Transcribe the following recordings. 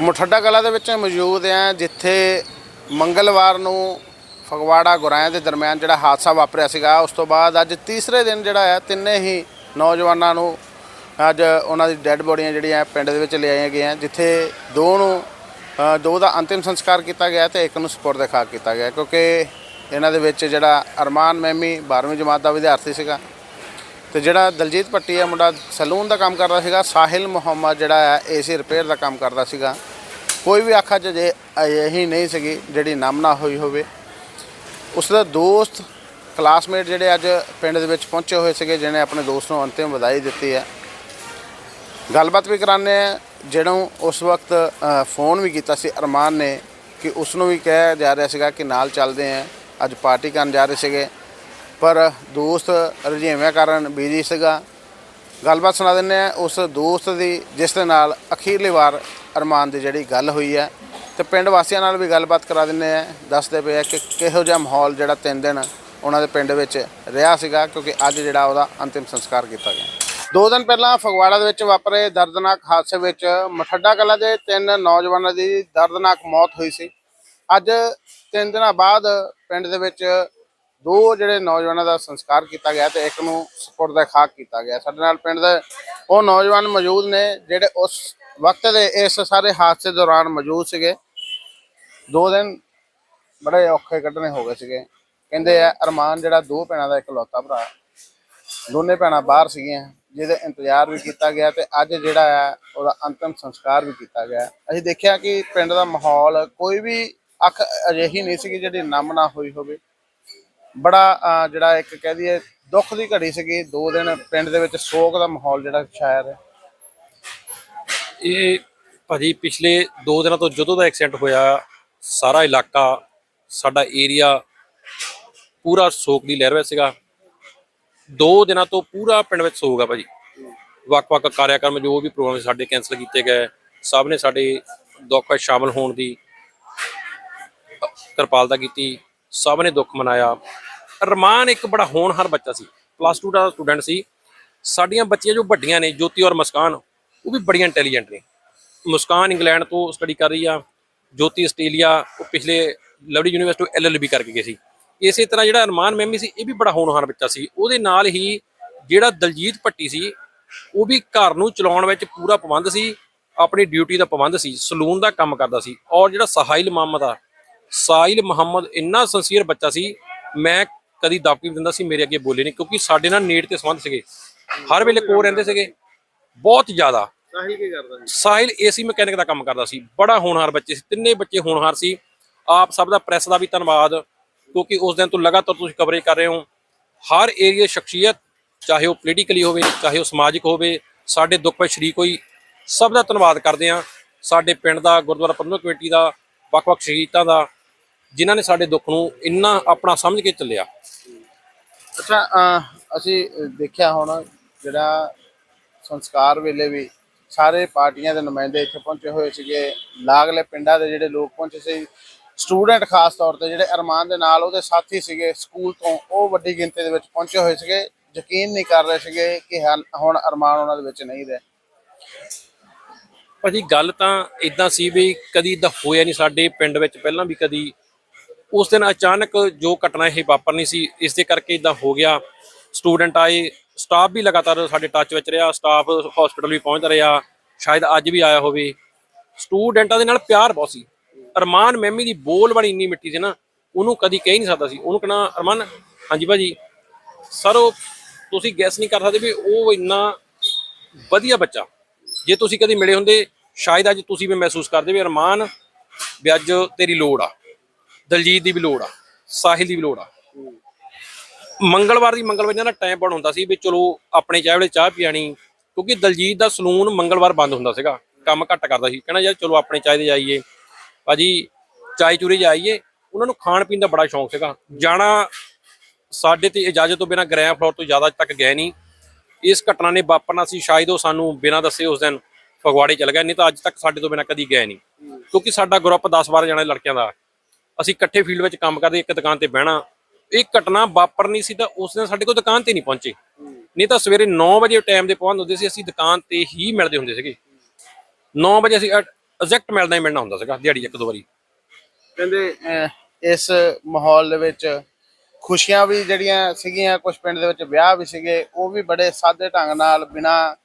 ਮੁਠੱਡਾ ਕਲਾ ਦੇ ਵਿੱਚ ਮੌਜੂਦ ਆ, ਜਿੱਥੇ ਮੰਗਲਵਾਰ ਨੂੰ ਫਗਵਾੜਾ ਗੁਰਾਇਆਂ ਦੇ ਦਰਮਿਆਨ ਜਿਹੜਾ ਹਾਦਸਾ ਵਾਪਰਿਆ ਸੀਗਾ, ਉਸ ਤੋਂ ਬਾਅਦ ਅੱਜ ਤੀਸਰੇ ਦਿਨ ਜਿਹੜਾ ਹੈ ਤਿੰਨੇ ਹੀ ਨੌਜਵਾਨਾਂ ਨੂੰ ਅੱਜ ਉਹਨਾਂ ਦੀ ਡੈੱਡ ਬੋਡੀਆਂ ਜਿਹੜੀਆਂ ਪਿੰਡ ਦੇ ਵਿੱਚ ਲਿਆਈਆਂ ਗਈਆਂ, ਜਿੱਥੇ ਦੋ ਨੂੰ ਦੋ ਦਾ ਅੰਤਿਮ ਸੰਸਕਾਰ ਕੀਤਾ ਗਿਆ ਤੇ ਇੱਕ ਨੂੰ ਸਪੁਰਦ ਖਾਕ ਕੀਤਾ ਗਿਆ, ਕਿਉਂਕਿ ਇਹਨਾਂ ਦੇ ਵਿੱਚ ਜਿਹੜਾ ਅਰਮਾਨ ਮੈਮੀ 12ਵੀਂ ਜਮਾਤ ਦਾ ਵਿਦਿਆਰਥੀ ਸੀਗਾ ਤੇ ਜਿਹੜਾ ਦਲਜੀਤ ਪੱਟੀ ਆ ਮੁੰਡਾ ਸਲੂਨ ਦਾ ਕੰਮ ਕਰਦਾ ਸੀਗਾ, ਸਾਹਿਲ ਮੁਹੰਮਦ ਜਿਹੜਾ ਹੈ ਏਸੀ ਰਿਪੇਅਰ ਦਾ ਕੰਮ ਕਰਦਾ ਸੀਗਾ। ਕੋਈ ਵੀ ਅੱਖਾਂ 'ਚ ਜੇ ਇਹੀ ਨਹੀਂ ਸੀਗੀ, ਜਿਹੜੀ ਨਾਮਨਾ ਹੋਈ ਹੋਵੇ। ਉਸ ਦਾ ਦੋਸਤ ਕਲਾਸਮੇਟ ਜਿਹੜੇ ਅੱਜ ਪਿੰਡ ਦੇ ਵਿੱਚ ਪਹੁੰਚੇ ਹੋਏ ਸੀਗੇ, ਜਿਹਨੇ ਆਪਣੇ ਦੋਸਤ ਨੂੰ ਅੰਤਿਮ ਵਧਾਈ ਦਿੱਤੀ ਹੈ। ਗੱਲਬਾਤ ਵੀ ਕਰਾਉਂਦੇ ਆ ਜਿਹਨੂੰ ਉਸ ਵਕਤ ਫੋਨ ਵੀ ਕੀਤਾ ਸੀ ਅਰਮਾਨ ਨੇ ਕਿ ਉਸ ਨੂੰ ਵੀ ਕਿਹਾ ਜਾ ਰਿਹਾ ਸੀਗਾ ਕਿ ਨਾਲ ਚੱਲਦੇ ਆ ਅੱਜ ਪਾਰਟੀ ਕਰਨ ਜਾ ਰਹੇ ਸੀਗੇ। ਪਰ ਦੋਸਤ ਰੁਝੇਵਿਆਂ ਕਾਰਨ ਬਿਜ਼ੀ ਸੀਗਾ। ਗੱਲਬਾਤ ਸੁਣਾ ਦਿੰਦੇ ਆ ਉਸ ਦੋਸਤ ਦੀ, ਜਿਸ ਦੇ ਨਾਲ ਅਖੀਰਲੀ ਵਾਰ ਅਰਮਾਨ ਦੀ ਜਿਹੜੀ ਗੱਲ ਹੋਈ ਹੈ। ਤੇ ਪਿੰਡ ਵਾਸੀਆਂ ਨਾਲ ਵੀ ਗੱਲਬਾਤ ਕਰਾ ਦਿੰਦੇ ਆ ਦੱਸਦੇ ਪਏ ਆ ਕਿ ਕਿਹੋ ਜਿਹਾ ਮਾਹੌਲ ਜਿਹੜਾ ਤਿੰਨ ਦਿਨ ਉਹਨਾਂ ਦੇ ਪਿੰਡ ਵਿੱਚ ਰਿਹਾ ਸੀਗਾ, ਕਿਉਂਕਿ ਅੱਜ ਜਿਹੜਾ ਉਹਦਾ ਅੰਤਿਮ ਸੰਸਕਾਰ ਕੀਤਾ ਗਿਆ। ਦੋ ਦਿਨ ਪਹਿਲਾਂ ਫਗਵਾੜਾ ਦੇ ਵਿੱਚ ਵਾਪਰੇ ਦਰਦਨਾਕ ਹਾਦਸੇ ਵਿੱਚ ਮਠੱਡਾ ਕਲਾ ਦੇ ਤਿੰਨ ਨੌਜਵਾਨਾਂ ਦੀ ਦਰਦਨਾਕ ਮੌਤ ਹੋਈ ਸੀ। ਅੱਜ ਤਿੰਨ ਦਿਨਾਂ ਬਾਅਦ ਪਿੰਡ ਦੇ ਵਿੱਚ ਦੋ ਜਿਹੜੇ ਨੌਜਵਾਨਾਂ ਦਾ ਸੰਸਕਾਰ ਕੀਤਾ ਗਿਆ ਤੇ ਇੱਕ ਨੂੰ ਸਪੁਰਦ ਖਾਕ ਕੀਤਾ ਗਿਆ। ਸਾਡੇ ਨਾਲ ਪਿੰਡ ਦੇ ਉਹ ਨੌਜਵਾਨ ਮੌਜੂਦ ਨੇ ਜਿਹੜੇ ਉਸ ਵਕਤ ਦੇ ਇਸ ਸਾਰੇ ਹਾਦਸੇ ਦੌਰਾਨ ਮੌਜੂਦ ਸੀਗੇ। ਦੋ ਦਿਨ ਬੜੇ ਔਖੇ ਕੱਢਣੇ ਹੋ ਗਏ ਸੀਗੇ। ਕਹਿੰਦੇ ਆ, ਅਰਮਾਨ ਜਿਹੜਾ ਦੋ ਭੈਣਾਂ ਦਾ ਇਕਲੌਤਾ ਭਰਾ। ਦੋਨੇ ਭੈਣਾਂ ਬਾਹਰ ਸੀਗੀਆਂ, ਜਿਹਦੇ ਇੰਤਜ਼ਾਰ ਵੀ ਕੀਤਾ ਗਿਆ ਤੇ ਅੱਜ ਜਿਹੜਾ ਹੈ ਉਹਦਾ ਅੰਤਿਮ ਸੰਸਕਾਰ ਵੀ ਕੀਤਾ ਗਿਆ। ਅਸੀਂ ਦੇਖਿਆ ਕਿ ਪਿੰਡ ਦਾ ਮਾਹੌਲ ਕੋਈ ਵੀ ਅੱਖ ਅਜਿਹੀ ਨਹੀਂ ਸੀਗੀ ਜਿਹੜੀ ਨਮ ਨਾ ਹੋਈ ਹੋਵੇ। ਬੜਾ ਜਿਹੜਾ ਇੱਕ ਕਹਿ ਦਈਏ, ਦੁੱਖ ਦੀ ਘੜੀ ਸੀਗੀ। ਦੋ ਦਿਨ ਪਿੰਡ ਦੇ ਵਿੱਚ ਸੋਗ ਦਾ ਮਾਹੌਲ ਜਿਹੜਾ ਛਾਇਆ ਰਿਹਾ ਇਹ ਭਾਜੀ ਪਿਛਲੇ 2 ਦਿਨਾਂ ਤੋਂ ਜਦੋਂ ਦਾ ਐਕਸੀਡੈਂਟ ਹੋਇਆ, ਸਾਰਾ ਇਲਾਕਾ, ਸਾਡਾ ਏਰੀਆ ਪੂਰਾ ਸੋਗ ਦੀ ਲਹਿਰ ਵਿੱਚ ਸੀਗਾ। 2 ਦਿਨਾਂ ਤੋਂ ਪੂਰਾ ਪਿੰਡ ਵਿੱਚ ਸੋਗ ਆ ਭਾਜੀ। ਵੱਖ-ਵੱਖ ਕਾਰਿਆਕਰਮ ਜੋ ਵੀ ਪ੍ਰੋਗਰਾਮ ਸਾਡੇ ਕੈਨਸਲ ਕੀਤੇ ਗਏ, ਸਭ ਨੇ ਸਾਡੇ ਦੁੱਖ ਵਿੱਚ ਸ਼ਾਮਲ ਹੋਣ ਦੀ ਕਿਰਪਾਲਤਾ ਕੀਤੀ, ਸਭ ਨੇ ਦੁੱਖ ਮਨਾਇਆ। ਰਮਾਨ ਇੱਕ ਬੜਾ ਹੋਣਹਾਰ ਬੱਚਾ ਸੀ ਪਲੱਸ 2 ਦਾ ਸਟੂਡੈਂਟ ਸੀ। ਸਾਡੀਆਂ ਬੱਚੀਆਂ ਜੋ ਵੱਡੀਆਂ ਨੇ, ਜੋਤੀ ਔਰ ਮੁਸਕਾਨ, ਉਹ ਵੀ ਬੜੀਆਂ ਇੰਟੈਲੀਜੈਂਟ ਨੇ। ਮੁਸਕਾਨ ਇੰਗਲੈਂਡ ਤੋਂ ਸਟੱਡੀ ਕਰ ਰਹੀ ਆ, ਜੋਤੀ ਆਸਟ੍ਰੇਲੀਆ, ਉਹ ਪਿਛਲੇ ਲਵਲੀ ਯੂਨੀਵਰਸਿਟੀ ਤੋਂ ਐਲਐਲਬੀ ਕਰਕੇ ਗਏ ਸੀ। ਇਸੇ ਤਰ੍ਹਾਂ ਜਿਹੜਾ ਅਰਮਾਨ ਮੈਮੀ ਸੀ, ਇਹ ਵੀ ਬੜਾ ਹੋਣਹਾਰ ਬੱਚਾ ਸੀ। ਉਹਦੇ ਨਾਲ ਹੀ ਜਿਹੜਾ ਦਲਜੀਤ ਭੱਟੀ ਸੀ, ਉਹ ਵੀ ਘਰ ਨੂੰ ਚਲਾਉਣ ਵਿੱਚ ਪੂਰਾ ਪਾਬੰਦ ਸੀ, ਆਪਣੀ ਡਿਊਟੀ ਦਾ ਪਾਬੰਦ ਸੀ, ਸਲੂਨ ਦਾ ਕੰਮ ਕਰਦਾ ਸੀ। ਔਰ ਜਿਹੜਾ ਸਾਹਿਲ ਮੁਹੰਮਦ ਆ, ਸਾਹਿਲ ਮੁਹੰਮਦ ਇੰਨਾ ਸੰਸੀਅਰ ਬੱਚਾ ਸੀ, ਮੈਂ ਕਦੀ ਦਾਪੀ ਦਿੰਦਾ ਸੀ ਮੇਰੇ ਅੱਗੇ ਬੋਲੇ ਨਹੀਂ ਕਿਉਂਕਿ ਸਾਡੇ ਨਾਲ ਨੇੜ ਤੇ ਸੰਬੰਧ ਸੀਗੇ। ਹਰ ਵੇਲੇ ਕੋਲ ਰਹਿੰਦੇ ਸੀਗੇ। ਬਹੁਤ ਜ਼ਿਆਦਾ। ਸਾਹਿਲ ਕੀ ਕਰਦਾ ਸੀ? ਸਾਹਿਲ ਏਸੀ ਮਕੈਨਿਕ ਦਾ ਕੰਮ ਕਰਦਾ ਸੀ। ਬੜਾ ਹੋਣਹਾਰ ਬੱਚੇ ਸੀ ਤਿੰਨੇ ਬੱਚੇ ਹੋਣਹਾਰ ਸੀ। ਆਪ ਸਭ ਦਾ ਪ੍ਰੈਸ ਦਾ ਵੀ ਧੰਨਵਾਦ ਕਿਉਂਕਿ ਉਸ ਦਿਨ ਤੋਂ ਲਗਾਤਾਰ ਤੁਸੀਂ ਕਵਰੇਜ ਕਰ ਰਹੇ ਹੋ। ਹਰ ਏਰੀਆ ਸ਼ਖਸੀਅਤ ਚਾਹੇ ਉਹ ਪੋਲੀਟੀਕਲੀ ਹੋਵੇ ਚਾਹੇ ਉਹ ਸਮਾਜਿਕ ਹੋਵੇ ਸਾਡੇ ਦੁੱਖ ਵਿੱਚ ਸ਼ਰੀਕ ਹੋਈ ਸਭ ਦਾ ਧੰਨਵਾਦ ਕਰਦੇ ਹਾਂ। ਸਾਡੇ ਪਿੰਡ ਦਾ ਗੁਰਦੁਆਰਾ ਪ੍ਰਬੰਧਕ ਕਮੇਟੀ ਦਾ ਵੱਖ-ਵੱਖ ਸ਼ਹੀਦਾਂ ਦਾ ਜਿਨ੍ਹਾਂ ਨੇ ਸਾਡੇ ਦੁੱਖ ਨੂੰ ਇੰਨਾ ਆਪਣਾ ਸਮਝ ਕੇ ਚੱਲਿਆ। ਅੱਛਾ ਅਹ ਅਸੀਂ ਦੇਖਿਆ ਹੁਣ ਜਿਹੜਾ ਸੰਸਕਾਰ ਵੇਲੇ ਵੀ ਸਾਰੇ ਪਾਰਟੀਆਂ ਦੇ ਨੁਮਾਇੰਦੇ ਇੱਥੇ ਪਹੁੰਚੇ ਹੋਏ ਸੀਗੇ। ਲਾਗਲੇ ਪਿੰਡਾਂ ਦੇ ਜਿਹੜੇ ਲੋਕ ਪਹੁੰਚੇ ਸੀ। ਸਟੂਡੈਂਟ ਖਾਸ ਤੌਰ ਤੇ ਜਿਹੜੇ ਅਰਮਾਨ ਦੇ ਨਾਲ ਉਹਦੇ ਸਾਥੀ ਸੀਗੇ ਸਕੂਲ ਤੋਂ ਉਹ ਵੱਡੀ ਗਿਣਤੀ ਦੇ ਵਿੱਚ ਪਹੁੰਚੇ ਹੋਏ ਸੀਗੇ। ਯਕੀਨ ਨਹੀਂ ਕਰ ਰਹੇ ਸੀਗੇ ਕਿ ਹਾਲ- ਹੁਣ ਅਰਮਾਨ ਉਹਨਾਂ ਦੇ ਵਿੱਚ ਨਹੀਂ ਰਹੇ। ਭਾਜੀ ਗੱਲ ਤਾਂ ਇਦਾਂ ਸੀ ਵੀ ਕਦੀ ਇਦਾਂ ਹੋਇਆ ਨਹੀਂ ਸਾਡੇ ਪਿੰਡ ਵਿੱਚ। ਪਹਿਲਾਂ ਵੀ ਕਦੀ ਉਸ ਦਿਨ ਅਚਾਨਕ ਜੋ ਘਟਨਾ ਇਹ ਵਾਪਰਨੀ ਸੀ, ਇਸ ਦੇ ਕਰਕੇ ਇਦਾਂ ਹੋ ਗਿਆ। ਸਟੂਡੈਂਟ ਆਏ ਸਟਾਫ ਵੀ ਲਗਾਤਾਰ ਸਾਡੇ ਟੱਚ ਵਿੱਚ ਰਿਹਾ ਸਟਾਫ ਹਸਪੀਟਲ ਵੀ ਪਹੁੰਚਦਾ ਰਿਹਾ, ਸ਼ਾਇਦ ਅੱਜ ਵੀ ਆਇਆ ਹੋਵੇ। ਸਟੂਡੈਂਟਾਂ ਦੇ ਨਾਲ ਪਿਆਰ ਬਹੁਤ ਸੀ। ਅਰਮਾਨ ਮੈਮੀ ਦੀ ਬੋਲ ਬੜੀ ਇੰਨੀ ਮਿੱਟੀ ਸੀ ਨਾ, ਉਹਨੂੰ ਕਦੀ ਕਹਿ ਨਹੀਂ ਸਕਦਾ ਸੀ। ਉਹਨੂੰ ਕਹਣਾ, ਅਰਮਾਨ, ਹਾਂਜੀ ਭਾਜੀ, ਸਰ, ਉਹ ਤੁਸੀਂ ਗੈਸ ਨਹੀਂ ਕਰ ਸਕਦੇ ਵੀ ਉਹ ਇੰਨਾ ਵਧੀਆ ਬੱਚਾ। ਜੇ ਤੁਸੀਂ ਕਦੀ ਮਿਲੇ ਹੁੰਦੇ, ਸ਼ਾਇਦ ਅੱਜ ਤੁਸੀਂ ਵੀ ਮਹਿਸੂਸ ਕਰਦੇ ਵੀ ਅਰਮਾਨ, ਵੀ ਅੱਜ ਤੇਰੀ ਲੋੜ ਆ। ਦਲਜੀਤ ਦੀ ਵੀ ਲੋੜ ਆ, ਸਾਹਿਲ ਦੀ ਵੀ ਲੋੜ ਆ। ਮੰਗਲਵਾਰ ਦੀ ਮੰਗਲਵਾਰ ਦਾ ਟਾਈਮ ਬਣ ਹੁੰਦਾ ਸੀ ਵੀ ਚਲੋ ਆਪਣੇ ਚਾਹ ਵੇਲੇ ਚਾਹ ਪੀਣੀ ਕਿਉਂਕਿ ਦਲਜੀਤ ਦਾ ਸਲੂਨ ਮੰਗਲਵਾਰ ਬੰਦ ਹੁੰਦਾ ਸੀਗਾ, ਕੰਮ ਘੱਟ ਕਰਦਾ ਸੀ, ਕਹਿੰਦਾ ਯਾਰ ਚਲੋ ਆਪਣੇ ਚਾਹ ਦੇ ਜਾਈਏ, ਭਾਜੀ ਚਾय ਚੂਰੀ ਜਾਈਏ, ਉਹਨਾਂ ਨੂੰ ਖਾਣ ਪੀਣ ਦਾ ਬੜਾ ਸ਼ੌਂਕ ਸੀਗਾ। ਜਾਣਾ ਸਾਡੇ ਤੇ ਇਜਾਜ਼ਤ ਤੋਂ ਬਿਨਾ ਗ੍ਰੈਂਡ ਫਲੋਰ ਤੋਂ ਜ਼ਿਆਦਾ ਤੱਕ ਗਏ ਨਹੀਂ। ਇਸ ਘਟਨਾ ਨੇ ਵਾਪਰਨਾ ਸੀ, ਸ਼ਾਇਦ ਉਹ ਸਾਨੂੰ ਬਿਨਾਂ ਦੱਸੇ ਉਸ ਦਿਨ ਫਗਵਾੜੇ ਚਲ ਗਏ, ਨਹੀਂ ਤਾਂ ਅੱਜ ਤੱਕ ਸਾਡੇ ਤੋਂ ਬਿਨਾ ਕਦੀ ਗਏ ਨਹੀਂ। ਕਿਉਂਕਿ ਸਾਡਾ ਗਰੁੱਪ 10-12 ਜਣੇ ਲੜਕਿਆਂ ਦਾ ਅਸੀਂ ਇਕੱਠੇ ਫੀਲਡ ਵਿੱਚ ਕੰਮ ਕਰਦੇ ਇੱਕ ਦੁਕਾਨ ਤੇ ਬਹਿਣਾ। ਇਹ ਘਟਨਾ ਵਾਪਰਨੀ ਸੀ ਤਾਂ ਉਸ ਦਿਨ ਸਾਡੇ ਕੋਲ ਦੁਕਾਨ ਤੇ ਨਹੀਂ ਪਹੁੰਚੇ। ਨਹੀਂ ਤਾਂ ਸਵੇਰੇ 9 ਵਜੇ ਟਾਈਮ ਦੇ ਪਹੁੰਚ ਹੁੰਦੇ ਸੀ ਅਸੀਂ ਦੁਕਾਨ ਤੇ ਹੀ ਮਿਲਦੇ ਹੁੰਦੇ ਸੀਗੇ। 9 ਵਜੇ ਅਸੀਂ ਐਗਜ਼ੈਕਟ ਮਿਲਣਾ ਹੀ ਮਿਲਣਾ ਹੁੰਦਾ ਸੀਗਾ ਦਿਹਾੜੀ ਇੱਕ ਦੋ ਵਾਰੀ। ਕਹਿੰਦੇ ਅਹ, ਇਸ ਮਾਹੌਲ ਦੇ ਵਿੱਚ ਖੁਸ਼ੀਆਂ ਵੀ ਜਿਹੜੀਆਂ ਸੀਗੀਆਂ ਕੁਝ ਪਿੰਡ ਦੇ ਵਿੱਚ ਵਿਆਹ ਵੀ ਸੀਗੇ ਉਹ ਵੀ ਬੜੇ ਸਾਦੇ ਢੰਗ ਨਾਲ ਬਿਨਾ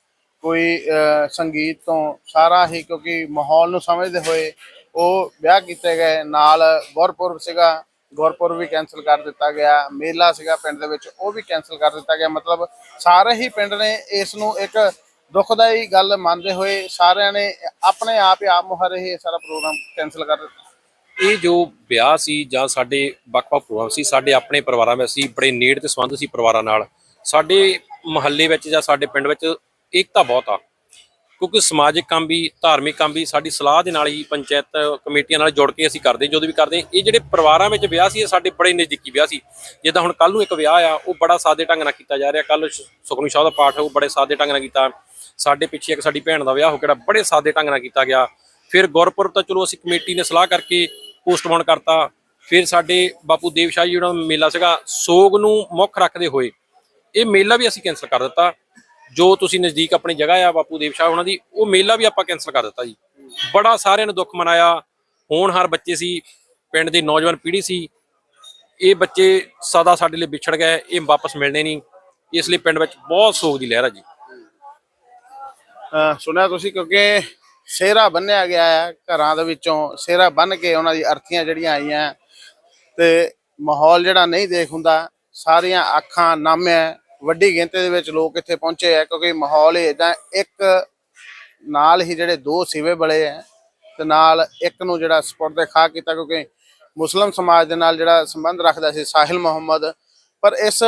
ਕੋਈ ਅਹ, ਸੰਗੀਤ ਤੋਂ ਸਾਰਾ ਹੀ ਕਿਉਂਕਿ ਮਾਹੌਲ ਨੂੰ ਸਮਝਦੇ ਹੋਏ ਉਹ ਵਿਆਹ ਕੀਤੇ ਗਏ। ਨਾਲ ਗੁਰਪੁਰਬ ਸੀਗਾ ਗੁਰਪੁਰਬ ਵੀ ਕੈਨਸਲ ਕਰ ਦਿੱਤਾ ਗਿਆ। ਮੇਲਾ ਸੀਗਾ ਪਿੰਡ ਦੇ ਵਿੱਚ, ਉਹ ਵੀ ਕੈਨਸਲ ਕਰ ਦਿੱਤਾ ਗਿਆ। ਮਤਲਬ ਸਾਰੇ ਹੀ ਪਿੰਡ ਨੇ ਇਸ ਨੂੰ ਇੱਕ ਦੁਖਦਾਈ ਗੱਲ ਮੰਨਦੇ ਹੋਏ ਸਾਰਿਆਂ ਨੇ ਆਪਣੇ ਆਪ ਹੀ ਆਪ ਮੁਹਰ ਇਹ ਸਾਰਾ ਪ੍ਰੋਗਰਾਮ ਕੈਨਸਲ ਕਰ ਦਿੱਤਾ। ਇਹ ਜੋ ਵਿਆਹ ਸੀ ਜਾਂ ਸਾਡੇ ਵੱਖ-ਵੱਖ ਪ੍ਰੋਗਰਾਮ ਸੀ, ਸਾਡੇ ਆਪਣੇ ਪਰਿਵਾਰਾਂ ਵਿੱਚ ਸੀ, ਬੜੇ ਨੇੜ ਤੇ ਸੰਬੰਧ ਸੀ ਪਰਿਵਾਰਾਂ ਨਾਲ, ਸਾਡੇ ਮੁਹੱਲੇ ਵਿੱਚ ਜਾਂ ਸਾਡੇ ਪਿੰਡ ਵਿੱਚ ਏਕਤਾ ਬਹੁਤ ਆ। ਕਿਉਂਕਿ ਸਮਾਜਿਕ ਕੰਮ ਵੀ, ਧਾਰਮਿਕ ਕੰਮ ਵੀ ਸਾਡੀ ਸਲਾਹ ਦੇ ਨਾਲ ਹੀ ਪੰਚਾਇਤ ਕਮੇਟੀਆਂ ਨਾਲ ਜੁੜ ਕੇ ਅਸੀਂ ਕਰਦੇ ਜਦੋਂ ਵੀ ਕਰਦੇ ਇਹ ਜਿਹੜੇ ਪਰਿਵਾਰਾਂ ਵਿੱਚ ਵਿਆਹ ਸੀ, ਇਹ ਸਾਡੇ ਬੜੇ ਨਜ਼ਦੀਕੀ ਵਿਆਹ ਸੀ। ਜਿੱਦਾਂ ਹੁਣ ਕੱਲ ਨੂੰ ਇੱਕ ਵਿਆਹ ਆ, ਉਹ ਬੜਾ ਸਾਦੇ ਢੰਗ ਨਾਲ ਕੀਤਾ ਜਾ ਰਿਹਾ। ਕੱਲ ਸੁਖਮਨੀ ਸਾਹਿਬ ਦਾ ਪਾਠ, ਉਹ ਬੜੇ ਸਾਦੇ ਢੰਗ ਨਾਲ ਕੀਤਾ। ਸਾਡੇ ਪਿੱਛੇ ਇੱਕ ਸਾਡੀ ਭੈਣ ਦਾ ਵਿਆਹ ਹੋ ਕਿਹੜਾ ਬੜੇ ਸਾਦੇ ਢੰਗ ਨਾਲ ਕੀਤਾ ਗਿਆ। ਫਿਰ ਗੁਰਪੁਰਬ ਤਾਂ ਚਲੋ ਅਸੀਂ ਕਮੇਟੀ ਨੇ ਸਲਾਹ ਕਰਕੇ ਪੋਸਟਪੋਨ ਕਰਤਾ। ਫਿਰ ਸਾਡੇ ਬਾਪੂ ਦੇਵ ਸ਼ਾਹ ਜੀ ਜਿਹੜਾ ਮੇਲਾ ਸੀਗਾ। ਸੋਗ ਨੂੰ ਮੁੱਖ ਰੱਖਦੇ ਹੋਏ ਇਹ ਮੇਲਾ ਵੀ ਅਸੀਂ ਕੈਨਸਲ ਕਰ ਦਿੱਤਾ। ਜੋ ਤੁਸੀਂ ਨਜ਼ਦੀਕ ਆਪਣੀ ਜਗ੍ਹਾ ਆ ਬਾਪੂ ਦੇਵ ਸ਼ਾਹ ਉਹਨਾਂ ਦੀ, ਉਹ ਮੇਲਾ ਵੀ ਆਪਾਂ ਕੈਨਸਲ ਕਰ ਦਿੱਤਾ ਜੀ। ਬੜਾ ਸਾਰਿਆਂ ਨੇ ਦੁੱਖ ਮਨਾਇਆ। ਹੋਣਹਾਰ ਬੱਚੇ ਸੀ, ਪਿੰਡ ਦੀ ਨੌਜਵਾਨ ਪੀੜ੍ਹੀ ਸੀ। ਇਹ ਬੱਚੇ ਸਦਾ ਸਾਡੇ ਲਈ ਵਿਛੜ ਗਏ, ਇਹ ਵਾਪਸ ਮਿਲਣੇ ਨਹੀਂ। ਇਸ ਲਈ ਪਿੰਡ ਵਿੱਚ ਬਹੁਤ ਸੋਗ ਦੀ ਲਹਿਰ ਹੈ ਜੀ। ਸੁਣਿਆ ਤੁਸੀਂ ਕਿਉਂਕਿ ਸਿਹਰਾ ਬੰਨਿਆ ਗਿਆ ਹੈ ਘਰਾਂ ਦੇ ਵਿੱਚੋਂ, ਸਿਹਰਾ ਬੰਨ ਕੇ ਉਹਨਾਂ ਦੀ ਅਰਥੀਆਂ ਜਿਹੜੀਆਂ ਆਈਆਂ। ਤੇ ਮਾਹੌਲ ਜਿਹੜਾ ਨਹੀਂ ਦੇਖ ਹੁੰਦਾ, ਸਾਰੀਆਂ ਅੱਖਾਂ ਨਾਮਿਆ ਵੱਡੀ ਗਿਣਤੀ ਦੇ ਵਿੱਚ ਲੋਕ ਇੱਥੇ ਪਹੁੰਚੇ ਆ, ਕਿਉਂਕਿ ਮਾਹੌਲ ਹੀ ਇਦਾਂ ਇੱਕ ਨਾਲ ਹੀ ਜਿਹੜੇ ਦੋ ਸਿਵੇ ਬਲੇ ਆ, ਤੇ ਨਾਲ ਇੱਕ ਨੂੰ ਜਿਹੜਾ ਸਪੋਰਟ ਖਾ ਕੀਤਾ, ਕਿਉਂਕਿ ਮੁਸਲਮ ਸਮਾਜ ਦੇ ਨਾਲ ਜਿਹੜਾ ਸੰਬੰਧ ਰੱਖਦਾ ਸੀ ਸਾਹਿਲ ਮੁਹੰਮਦ, ਪਰ ਇਸ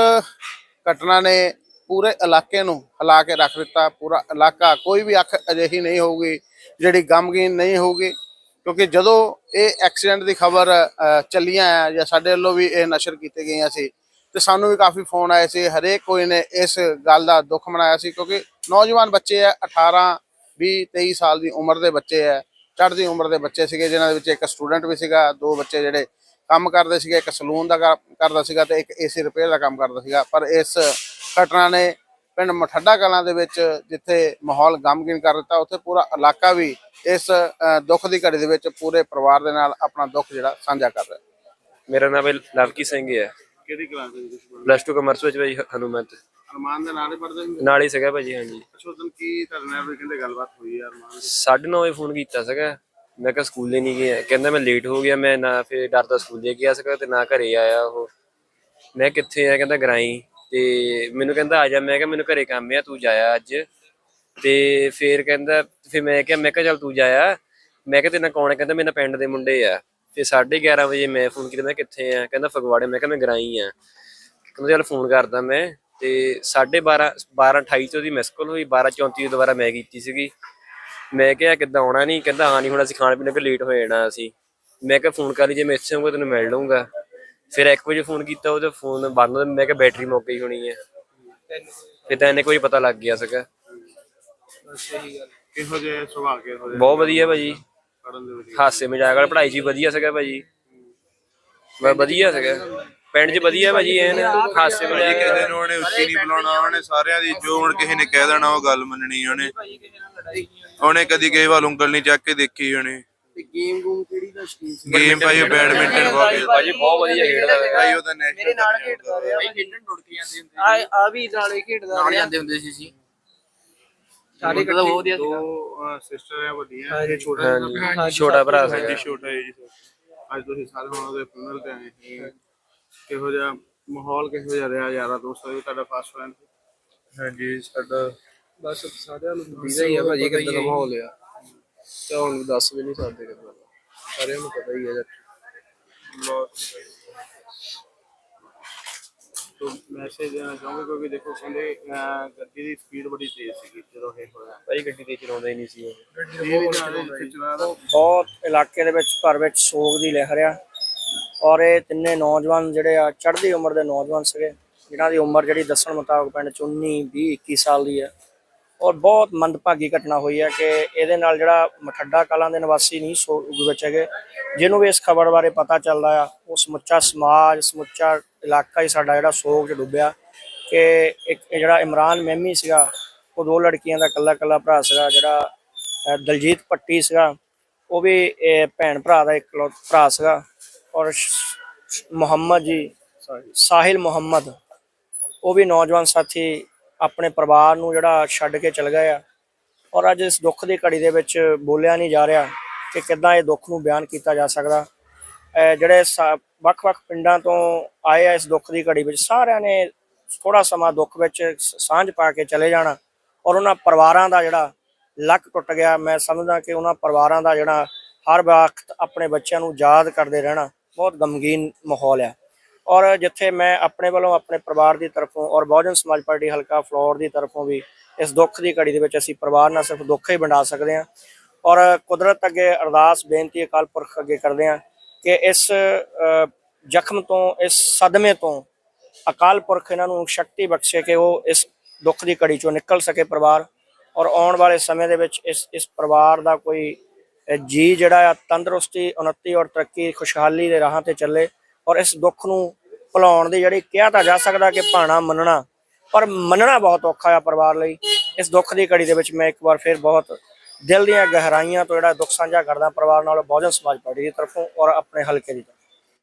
ਘਟਨਾ ਨੇ ਪੂਰੇ ਇਲਾਕੇ ਨੂੰ ਹਿਲਾ ਕੇ ਰੱਖ ਦਿੱਤਾ। ਪੂਰਾ ਇਲਾਕਾ ਕੋਈ ਵੀ ਅੱਖ ਅਜਿਹੀ ਨਹੀਂ ਹੋਊਗੀ ਜਿਹੜੀ ਗਮਗੀਨ ਨਹੀਂ ਹੋਊਗੀ, ਕਿਉਂਕਿ ਜਦੋਂ ਇਹ ਐਕਸੀਡੈਂਟ ਦੀ ਖਬਰ ਚੱਲੀਆਂ ਆ ਜਾਂ ਸਾਡੇ ਵੱਲੋਂ ਵੀ ਇਹ ਨਸ਼ਰ ਕੀਤੇ ਗਈਆਂ ਸੀ ਤੇ ਸਾਨੂੰ ਵੀ ਕਾਫੀ ਫੋਨ ਆਏ ਸੀ, ਹਰੇਕ ਕੋਈ ਨੇ ਇਸ ਗੱਲ ਦਾ ਦੁੱਖ ਮਨਾਇਆ ਸੀ ਕਿਉਂਕਿ ਨੌਜਵਾਨ ਬੱਚੇ ਆ 18 20 23 ਸਾਲ ਦੀ ਉਮਰ ਦੇ ਬੱਚੇ ਆ, ਚੜ੍ਹਦੀ ਉਮਰ ਦੇ ਬੱਚੇ ਸੀਗੇ, ਜਿਨ੍ਹਾਂ ਦੇ ਵਿੱਚ ਇੱਕ ਸਟੂਡੈਂਟ ਵੀ ਸੀਗਾ, ਦੋ ਬੱਚੇ ਜਿਹੜੇ ਕੰਮ ਕਰਦੇ ਸੀਗੇ, ਇੱਕ ਸਲੂਨ ਦਾ ਕਰ- ਕਰਦਾ ਸੀਗਾ ਤੇ ਇੱਕ ਏਸੀ ਰਿਪੇਅਰ ਦਾ ਕੰਮ ਕਰਦਾ ਸੀਗਾ, ਪਰ ਇਸ ਘਟਨਾ ਨੇ ਪਿੰਡ ਮਠੱਡਾ ਕਲਾਂ ਦੇ ਵਿੱਚ ਜਿੱਥੇ ਮਾਹੌਲ ਗਮਗੀਨ ਕਰ ਦਿੱਤਾ, ਉੱਥੇ ਪੂਰਾ ਇਲਾਕਾ ਵੀ ਇਸ ਦੁੱਖ ਦੀ ਘੜੀ ਦੇ ਵਿੱਚ ਪੂਰੇ ਪਰਿਵਾਰ ਦੇ ਨਾਲ ਆਪਣਾ ਦੁੱਖ ਜਿਹੜਾ ਸਾਂਝਾ ਕਰ ਰਿਹਾ। ਮੇਰਾ ਨਾਮ ਹੈ ਲਵਕੀ ਸਿੰਘ ਹੈ। ਕਿਹੜੀ ਕਲਾਸ ਦੇ ਵਿੱਚ ਪਲੱਸ 2 ਕਮਰਸ ਵਿੱਚ ਭਾਈ ਹਨੂਮਤ। ਅਰਮਾਨ ਦੇ ਨਾਲ ਹੀ ਪੜਦੇ ਹੁੰਦੇ? ਨਾਲ ਹੀ ਸੀਗਾ ਭਾਜੀ ਹਾਂਜੀ। ਅੱਛਾ ਉਦੋਂ ਕੀ ਤੁਹਾਡੇ ਨਾਲ ਵੀ ਕਹਿੰਦੇ ਗੱਲਬਾਤ ਹੋਈ ਆ ਅਰਮਾਨ ਦੀ? ਸਾਢੇ ਨੌ ਵਜੇ ਫੋਨ ਕੀਤਾ ਸੀਗਾ। ਮੈਂ ਕਿਹਾ ਸਕੂਲੇ ਨਹੀਂ ਗਿਆ ਕਹਿੰਦਾ ਮੈਂ ਲੇਟ ਹੋ ਗਿਆ ਮੈਂ ਨਾ ਫਿਰ ਡਰਦਾ ਸਕੂਲੇ ਗਿਆ ਸੀਗਾ ਤੇ ਨਾ ਘਰੇ ਆਇਆ ਉਹ। ਮੈਂ ਕਿੱਥੇ ਆ? ਕਹਿੰਦਾ ਗਰਾਈ। ਤੇ ਮੈਨੂੰ ਕਹਿੰਦਾ ਆ ਜਾ। ਮੈਂ ਕਿਹਾ ਮੈਨੂੰ ਘਰੇ ਕੰਮ ਆ ਤੂੰ ਜਾਇਆ ਅੱਜ। ਤੇ ਫਿਰ ਕਹਿੰਦਾ ਫਿਰ ਮੈਂ ਕਿਹਾ ਮੈਂ ਕਿਹਾ ਚੱਲ ਤੂੰ ਜਾਇਆ। ਮੈਂ ਕਿਹਾ ਤੇਰੇ ਨਾਲ ਕੌਣ ਹੈ ਕਹਿੰਦਾ ਮੇਰੇ ਨਾਲ ਪਿੰਡ ਦੇ ਮੁੰਡੇ ਆ। ਫਿਰ 11:30 ਵਜੇ ਮੈਂ ਫੋਨ ਕੀਤਾ ਮੈਂ ਕਿੱਥੇ ਆ? ਕਹਿੰਦਾ ਫਗਵਾੜੇ। ਮੈਂ ਕਿਹਾ ਮੈਂ ਗਰਾਈ ਆ। ਕਹਿੰਦਾ ਚੱਲ ਫੋਨ ਕਰਦਾ ਮੈਂ। ਤੇ 12:30 12:28 ਚ ਉਹਦੀ ਮਿਸ ਕਾਲ ਹੋਈ। 12:34 ਦੁਬਾਰਾ ਮੈਂ ਕੀਤੀ ਸੀਗੀ। ਮੈਂ ਕਿਹਾ ਕਿੱਦਾਂ ਆਉਣਾ ਨਹੀਂ ਕਹਿੰਦਾ ਹਾਂ ਨਹੀਂ ਹੁਣ ਅਸੀਂ ਖਾਣ ਪੀਣ ਕੇ ਲੇਟ ਹੋ ਜਾਣਾ ਅਸੀਂ। ਮੈਂ ਕਿਹਾ ਫੋਨ ਕਰ ਲਈ ਜੇ ਮੈਂ ਇੱਥੇ ਆਊਂਗਾ ਤੈਨੂੰ ਮਿਲ ਲਊਂਗਾ। ਫਿਰ 1 ਵਜੇ ਫੋਨ ਕੀਤਾ ਉਹਦਾ ਫੋਨ ਬੰਦ ਹੋ ਮੈਂ ਕਿਹਾ ਬੈਟਰੀ ਮੁੱਕ ਗਈ ਹੋਣੀ ਹੈ ਫਿਰ ਤਾਂ ਇਹਨੇ ਕੋਈ ਪਤਾ ਲੱਗ ਗਿਆ ਸੀਗਾ। ਕਿਹੋ ਜਿਹੇ ਸੁਭਾਅ ਕਿਹੋ ਜਿਹੇ? ਬਹੁਤ ਵਧੀਆ ਭਾਜੀ। ਦੇ ਵਿੱਚ ਹਾਸੇ ਮਜ਼ਾਕ ਵਾਲੀ ਪੜ੍ਹਾਈ ਜੀ ਵਧੀਆ ਸੀਗਾ ਭਾਜੀ। ਮੈਂ ਵਧੀਆ ਸੀਗਾ। ਪਿੰਡ 'ਚ ਵਧੀਆ ਭਾਜੀ ਐਨ ਹਾਸੇ ਮਜ਼ਾਕ ਕਿਸੇ ਨੂੰ ਉਹਨੇ ਉੱਚੀ ਨਹੀਂ ਬੁਲਾਉਣਾ ਉਹਨੇ ਸਾਰਿਆਂ ਦੀ ਜੋ ਹੁਣ ਕਿਸੇ ਨੇ ਕਹਿ ਦੇਣਾ ਉਹ ਗੱਲ ਮੰਨਣੀ ਉਹਨੇ। ਉਹਨੇ ਕਦੀ ਕਿਸੇ ਵੱਲ ਉਂਗਲ ਨਹੀਂ ਚੱਕ ਕੇ ਦੇਖੀ ਉਹਨੇ ਗੇਮ ਗੂਮ ਕਿਹੜੀ ਦਾ ਸ਼ਕੀਨ ਸੀ? ਗੇਮ ਭਾਈ ਉਹ ਬੈਡਮਿੰਟਨ ਬਹੁਤ ਖੇਡਦਾ ਭਾਜੀ ਬਹੁਤ ਵਧੀਆ ਖੇਡਦਾ ਸੀਗਾ। ਭਾਈ ਉਹਦਾ ਨੈਸ਼ਨਲ ਨਾਲ ਖੇਡਦਾ ਆ ਆ ਵੀ ਨਾਲੇ ਖੇਡਦਾ ਨਾਲ ਜਾਂਦੇ ਹੁੰਦੇ ਸੀ ਸੀ। ਸਾਰੇ ਇਕੱਠੇ ਬਹੁਤ ਵਧੀਆ ਦੋ ਸਿਸਟਰ ਆ ਵੱਡੀਆਂ। ਇਹ ਛੋਟਾ ਹਾਂਜੀ, ਛੋਟਾ ਭਰਾ ਸੀਗਾ। ਛੋਟਾ ਹੈ ਜੀ ਅੱਜ ਤੁਸੀਂ ਸਾਰੇ ਹੁਣ ਉਹਦੇ ਫੰਨਲ ਤੇ ਆਏ ਸੀ। ਕਿਹੋ ਜਿਹਾ ਮਾਹੌਲ ਕਿਹੋ ਜਿਹਾ ਰਿਹਾ? ਯਾਰਾ ਦੋਸਤਾਂ ਦਾ ਤੁਹਾਡਾ ਫਾਸਟ ਫਰੈਂਡ ਹਾਂਜੀ ਸਾਡਾ ਬਸ ਸਾਰਿਆਂ ਨੂੰ ਵੀਜ਼ਾ ਹੀ ਆ ਭਾਜੀ ਕਿੱਦਾਂ ਦਾ ਮਾਹੌਲ ਆ। ਤਾਂ ਹੁਣ ਦੱਸ ਵੀ ਨਹੀਂ ਸਕਦੇ ਕਿੱਦਾਂ ਦਾ। ਸਾਰਿਆਂ ਨੂੰ ਪਤਾ ਹੀ ਹੈ ਜਦ ਤੋਂ ਮੈਸੇਜ ਦੇਣਾ ਚਾਹੁੰਗੇ? ਕਿਉਂਕਿ ਦੇਖੋ ਕਹਿੰਦੇ ਅਹ, ਗੱਡੀ ਦੀ ਸਪੀਡ ਬੜੀ ਤੇਜ਼ ਸੀਗੀ ਜਦੋਂ ਇਹ ਹੋਇਆ। ਭਾਈ ਗੱਡੀ ਤੇ ਚਲਾਉਂਦਾ ਹੀ ਨਹੀਂ ਸੀ ਉਹ। ਇਹ ਵੀ ਨਾਲ ਇੱਥੇ ਚਲਾਉਂਦਾ ਬਹੁਤ ਇਲਾਕੇ ਦੇ ਵਿੱਚ ਭਰ ਵਿੱਚ ਸੋਗ ਦੀ ਲਹਿਰ ਆ। ਔਰ ਇਹ ਤਿੰਨੇ ਨੌਜਵਾਨ ਜਿਹੜੇ ਆ ਚੜ੍ਹਦੀ ਉਮਰ ਦੇ ਨੌਜਵਾਨ ਸੀਗੇ ਜਿਨ੍ਹਾਂ ਦੀ ਉਮਰ ਜਿਹੜੀ ਦੱਸਣ ਮੁਤਾਬਕ ਪਿੰਡ ਚ 19 20 21 ਸਾਲ ਦੀ ਹੈ ਔਰ ਬਹੁਤ ਮੰਦਭਾਗੀ ਘਟਨਾ ਹੋਈ ਹੈ ਕਿ ਇਹਦੇ ਨਾਲ ਜਿਹੜਾ ਮਠੱਡਾ ਕਲਾਂ ਦੇ ਨਿਵਾਸੀ ਨਹੀਂ ਸੋਗ ਵਿੱਚ ਹੈਗੇ ਜਿਹਨੂੰ ਵੀ ਇਸ ਖਬਰ ਬਾਰੇ ਪਤਾ ਚੱਲਦਾ ਆ, ਉਹ ਸਮੁੱਚਾ ਸਮਾਜ, ਸਮੁੱਚਾ ਇਲਾਕਾ ਹੀ ਸਾਡਾ ਜਿਹੜਾ ਸੋਗ ਚ ਡੁੱਬਿਆ ਕਿ ਇੱਕ ਜਿਹੜਾ ਇਮਰਾਨ ਮਹਿਮੀ ਸੀਗਾ, ਉਹ ਦੋ ਲੜਕੀਆਂ ਦਾ ਇਕੱਲਾ ਇਕੱਲਾ ਭਰਾ ਸੀਗਾ, ਜਿਹੜਾ ਦਲਜੀਤ ਪੱਟੀ ਸੀਗਾ, ਉਹ ਵੀ ਭੈਣ ਭਰਾ ਦਾ ਇੱਕ ਭਰਾ ਸੀਗਾ ਔਰ ਮੁਹੰਮਦ ਜੀ ਸਾਹਿਲ ਮੁਹੰਮਦ, ਉਹ ਵੀ ਨੌਜਵਾਨ ਸਾਥੀ ਆਪਣੇ ਪਰਿਵਾਰ ਨੂੰ ਜਿਹੜਾ ਛੱਡ ਕੇ ਚਲ ਗਏ ਆ ਔਰ ਅੱਜ ਇਸ ਦੁੱਖ ਦੀ ਘੜੀ ਦੇ ਵਿੱਚ ਬੋਲਿਆ ਨਹੀਂ ਜਾ ਰਿਹਾ। ਕਿ ਕਿੱਦਾਂ ਇਹ ਦੁੱਖ ਨੂੰ ਬਿਆਨ ਕੀਤਾ ਜਾ ਸਕਦਾ। ਜਿਹੜੇ ਸਾ- ਵੱਖ-ਵੱਖ ਪਿੰਡਾਂ ਤੋਂ ਆਏ ਆ ਇਸ ਦੁੱਖ ਦੀ ਘੜੀ ਵਿੱਚ, ਸਾਰਿਆਂ ਨੇ ਥੋੜਾ ਸਮਾਂ ਦੁੱਖ ਵਿੱਚ ਸਾਂਝ ਪਾ ਕੇ ਚਲੇ ਜਾਣਾ। ਔਰ ਉਹਨਾਂ ਪਰਿਵਾਰਾਂ ਦਾ ਜਿਹੜਾ ਲੱਕ ਟੁੱਟ ਗਿਆ, ਮੈਂ ਸਮਝਦਾ ਕਿ ਉਹਨਾਂ ਪਰਿਵਾਰਾਂ ਦਾ ਜਿਹੜਾ ਹਰ ਵਕਤ ਆਪਣੇ ਬੱਚਿਆਂ ਨੂੰ ਯਾਦ ਕਰਦੇ ਰਹਿਣਾ ਬਹੁਤ ਗਮਗੀਨ ਮਾਹੌਲ ਹੈ ਔਰ ਜਿੱਥੇ ਮੈਂ ਆਪਣੇ ਵੱਲੋਂ ਆਪਣੇ ਪਰਿਵਾਰ ਦੀ ਤਰਫੋਂ ਔਰ ਬਹੁਜਨ ਸਮਾਜ ਪਾਰਟੀ ਹਲਕਾ ਫਲੋਰ ਦੀ ਤਰਫੋਂ ਵੀ ਇਸ ਦੁੱਖ ਦੀ ਘੜੀ ਦੇ ਵਿੱਚ ਅਸੀਂ ਪਰਿਵਾਰ ਨਾਲ ਸਿਰਫ ਦੁੱਖ ਹੀ ਵੰਡਾ ਸਕਦੇ ਹਾਂ। ਔਰ ਕੁਦਰਤ ਅੱਗੇ ਅਰਦਾਸ ਬੇਨਤੀ ਅਕਾਲ ਪੁਰਖ ਅੱਗੇ ਕਰਦੇ ਹਾਂ ਕਿ ਇਸ ਜ਼ਖਮ ਤੋਂ ਇਸ ਸਦਮੇ ਤੋਂ ਅਕਾਲ ਪੁਰਖ ਇਹਨਾਂ ਨੂੰ ਸ਼ਕਤੀ ਬਖਸ਼ੇ ਕਿ ਉਹ ਇਸ ਦੁੱਖ ਦੀ ਘੜੀ ਚੋਂ ਨਿਕਲ ਸਕੇ ਪਰਿਵਾਰ ਔਰ ਆਉਣ ਵਾਲੇ ਸਮੇਂ ਦੇ ਵਿੱਚ ਇਸ ਇਸ ਪਰਿਵਾਰ ਦਾ ਕੋਈ ਅ, ਜੀ ਜਿਹੜਾ ਆ ਤੰਦਰੁਸਤੀ ਉન્નਤੀ ਔਰ ਤਰੱਕੀ ਖੁਸ਼ਹਾਲੀ ਦੇ ਰਾਹਾਂ ਤੇ ਚੱਲੇ ਔਰ ਇਸ ਦੁੱਖ ਨੂੰ ਭੁਲਾਉਣ ਦੀ ਜਿਹੜੀ ਕਿਹਾ ਤਾਂ ਜਾ ਸਕਦਾ ਕਿ ਭਾਣਾ ਮੰਨਣਾ ਪਰ ਮੰਨਣਾ ਬਹੁਤ ਔਖਾ ਆ ਪਰਿਵਾਰ ਲਈ। ਇਸ ਦੁੱਖ ਦੀ ਘੜੀ ਦੇ ਵਿੱਚ ਮੈਂ ਇੱਕ ਵਾਰ ਫਿਰ ਬਹੁਤ ਦਿਲ ਦੀਆਂ ਗਹਿਰਾਈਆਂ ਤੋਂ ਜਿਹੜਾ ਦੁੱਖ ਸਾਂਝਾ ਕਰਦਾ ਪਰਿਵਾਰ ਨਾਲ ਬਹੁਜਨ ਸਮਾਜ ਪਾਰਟੀ ਦੀ ਤਰਫੋਂ ਔਰ ਆਪਣੇ ਹਲਕੇ ਦੀ ਤਰਫੋਂ।